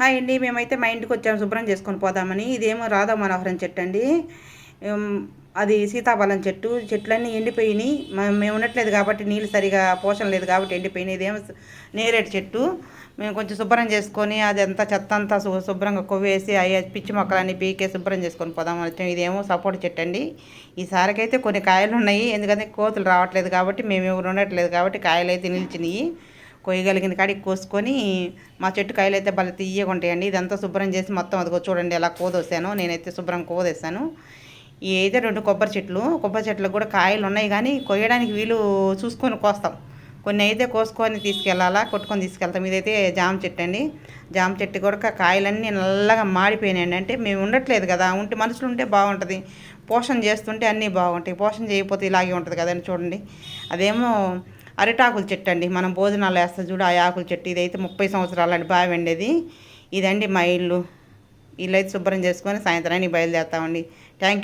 Hi అండి మేమైతే మా ఇంటికి వచ్చాము శుభ్రం చేసుకొని పోదామని. ఇదేమో రాధా మనోహరం చెట్టు అండి అది సీతాఫలం చెట్టు. చెట్లన్నీ ఎండిపోయినాయి. మేము ఉండట్లేదు కాబట్టి నీళ్ళు సరిగా పోషణ లేదు కాబట్టి ఎండిపోయినాయి. ఇదేమో నేరేడు చెట్టు. మేము కొంచెం శుభ్రం చేసుకొని అది అంతా చెత్త అంతా శుభ్రంగా కొవ్వేసి అవి పిచ్చి మొక్కలన్నీ పీకే శుభ్రం చేసుకొని పోదామని వచ్చాం. ఇదేమో సపోర్ట్ చెట్టు అండి ఈసారికైతే కొన్ని కాయలు ఉన్నాయి ఎందుకంటే కోతులు రావట్లేదు కాబట్టి మేము ఎవరు ఉండట్లేదు కాబట్టి కాయలు అయితే నిలిచినాయి. కొయ్యగలిగిన కాడికి కోసుకొని మా చెట్టు కాయలు అయితే భలే తీయగా ఉంటాయండి. ఇదంతా శుభ్రం చేసి మొత్తం అదిగో చూడండి ఎలా కోదోసాను నేనైతే శుభ్రం కోదేశాను. ఈ అయితే రెండు కొబ్బరి చెట్లు కొబ్బరి చెట్లకు కూడా కాయలు ఉన్నాయి కానీ కొయ్యడానికి వీలు చూసుకొని కోస్తాం. కొన్ని అయితే కోసుకొని తీసుకెళ్ళాలా కొట్టుకొని తీసుకెళ్తాం. ఇదైతే జామ చెట్టు అండి. జామ చెట్టు కూడా కాయలన్నీ నల్లగా మాడిపోయినాయండి. అంటే మేము ఉండట్లేదు కదా ఉంటే మనుషులు ఉంటే బాగుంటుంది. పోషణ చేస్తుంటే అన్నీ బాగుంటాయి. పోషణ చేయకపోతే ఇలాగే ఉంటుంది కదండి చూడండి. అదేమో అరిటాకుల చెట్టు అండి. మనం భోజనాలు వేస్తే చూడు ఆ ఆకుల చెట్టు. ఇదైతే ముప్పై సంవత్సరాలు అండి బాగా ఉండేది ఇదండి మా ఇల్లు. ఇల్లు అయితే శుభ్రం చేసుకొని సాయంత్రానికి బయలుదేరుతామండి. థ్యాంక్